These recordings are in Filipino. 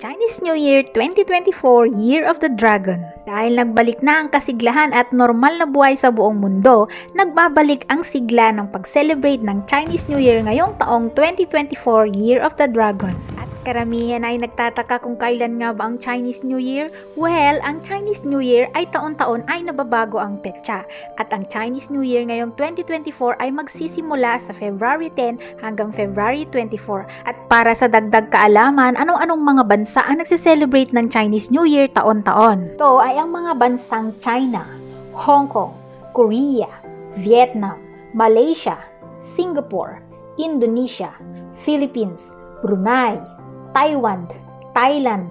Chinese New Year 2024 Year of the Dragon. Dahil nagbalik na ang kasiglahan at normal na buhay sa buong mundo, nagbabalik ang sigla ng pag-celebrate ng Chinese New Year ngayong taong 2024 Year of the Dragon. Karamihan ay nagtataka kung kailan nga ba ang Chinese New Year? Well, ang Chinese New Year ay taon-taon ay nababago ang petsa. At ang Chinese New Year ngayong 2024 ay magsisimula sa February 10 hanggang February 24. At para sa dagdag kaalaman, anong-anong mga bansa ang nagsiselebrate ng Chinese New Year taon-taon? Ito ay ang mga bansang China, Hong Kong, Korea, Vietnam, Malaysia, Singapore, Indonesia, Philippines, Brunei, Taiwan, Thailand,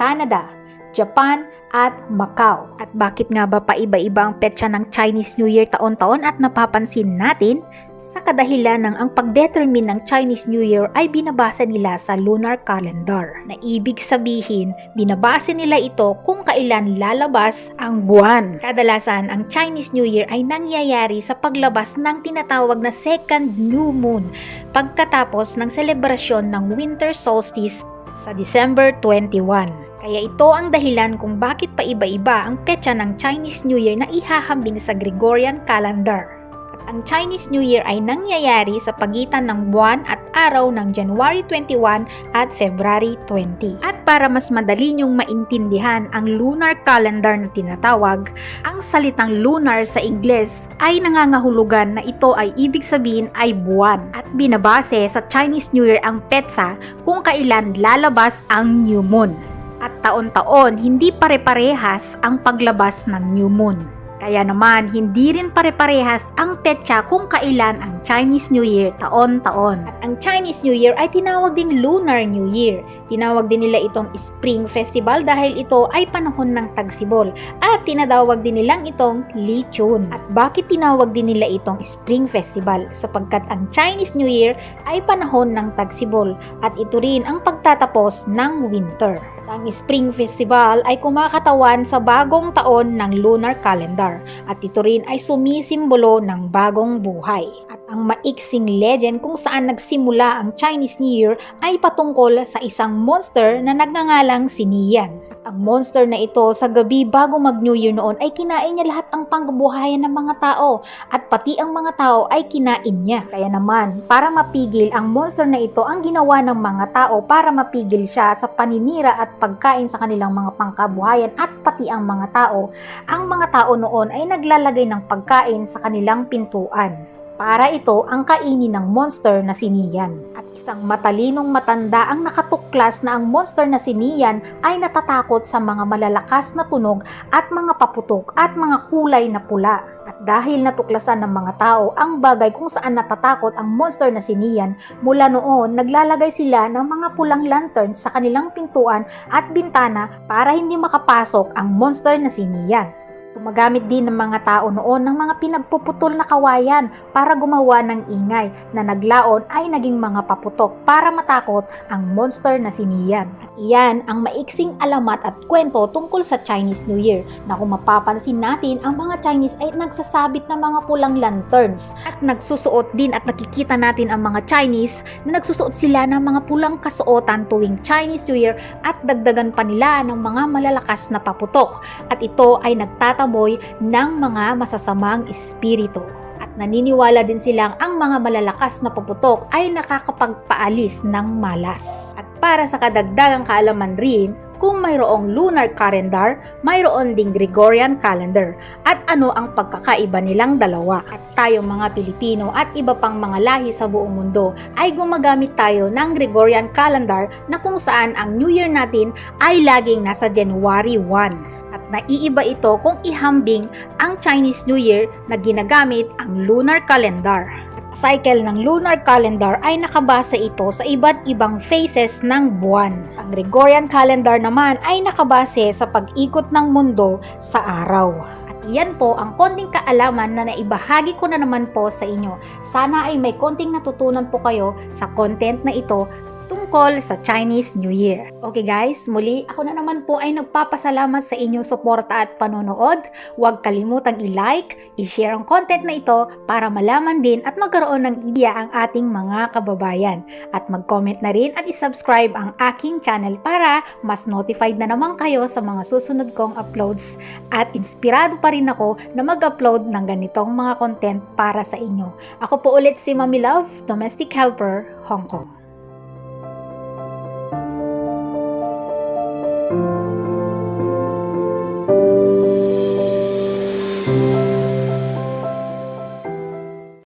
Canada, Japan, at Macau. At bakit nga ba paiba-iba ang petsa ng Chinese New Year taon-taon at napapansin natin? Sa kadahilan ng ang pagdetermine ng Chinese New Year ay binabasa nila sa lunar calendar. Na ibig sabihin, binabase nila ito kung kailan lalabas ang buwan. Kadalasan, ang Chinese New Year ay nangyayari sa paglabas ng tinatawag na second new moon pagkatapos ng selebrasyon ng winter solstice sa December 21. Kaya ito ang dahilan kung bakit pa iba-iba ang petsa ng Chinese New Year na ihahambing sa Gregorian calendar. At ang Chinese New Year ay nangyayari sa pagitan ng buwan at araw ng January 21 at February 20. At para mas madali niyong maintindihan ang lunar calendar na tinatawag, ang salitang lunar sa Ingles ay nangangahulugan na ito ay ibig sabihin ay buwan at binabase sa Chinese New Year ang petsa kung kailan lalabas ang new moon at taon-taon hindi pare-parehas ang paglabas ng new moon. Kaya naman, hindi rin pare-parehas ang petsa kung kailan ang Chinese New Year taon-taon. At ang Chinese New Year ay tinawag ding Lunar New Year. Tinawag din nila itong Spring Festival dahil ito ay panahon ng tagsibol. At tinatawag din nilang itong Lichun. At bakit tinawag din nila itong Spring Festival? Sapagkat ang Chinese New Year ay panahon ng tagsibol. At ito rin ang pagtatapos ng winter. Ang Spring Festival ay kumakatawan sa bagong taon ng lunar calendar at ito rin ay sumisimbolo ng bagong buhay. At ang maiksing legend kung saan nagsimula ang Chinese New Year ay patungkol sa isang monster na nagngangalang si Nian. Monster na ito sa gabi bago mag New Year noon ay kinain niya lahat ang pangbuhayan ng mga tao at pati ang mga tao ay kinain niya. Kaya naman, para mapigil ang monster na ito ang ginawa ng mga tao para mapigil siya sa paninira at pagkain sa kanilang mga pangkabuhayan at pati ang mga tao. Ang mga tao noon ay naglalagay ng pagkain sa kanilang pintuan. Para ito ang kainin ng monster na si Nian. At isang matalinong matanda ang nakatuklas na ang monster na si Nian ay natatakot sa mga malalakas na tunog at mga paputok at mga kulay na pula. At dahil natuklasan ng mga tao ang bagay kung saan natatakot ang monster na si Nian, mula noon naglalagay sila ng mga pulang lantern sa kanilang pintuan at bintana para hindi makapasok ang monster na si Nian. Gumagamit din ng mga tao noon ng mga pinagpuputol na kawayan para gumawa ng ingay na naglaon ay naging mga paputok para matakot ang monster na si Nian. At iyan ang maiksing alamat at kwento tungkol sa Chinese New Year na kung mapapansin natin ang mga Chinese ay nagsasabit ng mga pulang lanterns at nagsusuot din at nakikita natin ang mga Chinese na nagsusuot sila ng mga pulang kasuotan tuwing Chinese New Year at dagdagan pa nila ng mga malalakas na paputok at ito ay nagtataboy ng mga masasamang espiritu. At naniniwala din silang ang mga malalakas na paputok ay nakakapagpaalis ng malas. At para sa kadagdagang kaalaman rin, kung mayroong lunar calendar, mayroon ding Gregorian calendar. At ano ang pagkakaiba nilang dalawa? At tayong mga Pilipino at iba pang mga lahi sa buong mundo ay gumagamit tayo ng Gregorian calendar na kung saan ang New Year natin ay laging nasa January 1 at naiiba ito kung ihambing ang Chinese New Year na ginagamit ang lunar calendar. Cycle ng lunar calendar ay nakabasa ito sa iba't ibang phases ng buwan. Ang Gregorian calendar naman ay nakabase sa pag-ikot ng mundo sa araw. Iyan po ang konting kaalaman na naibahagi ko na naman po sa inyo. Sana ay may konting natutunan po kayo sa content na ito tungkol sa Chinese New Year. Okay guys, muli ako na naman po ay nagpapasalamat sa inyong suporta at panonood. Huwag kalimutang i-like, i-share ang content na ito para malaman din at magkaroon ng idea ang ating mga kababayan. At mag-comment na rin at i-subscribe ang aking channel para mas notified na naman kayo sa mga susunod kong uploads at inspirado pa rin ako na mag-upload ng ganitong mga content para sa inyo. Ako po ulit si Mami Love, Domestic Helper, Hong Kong.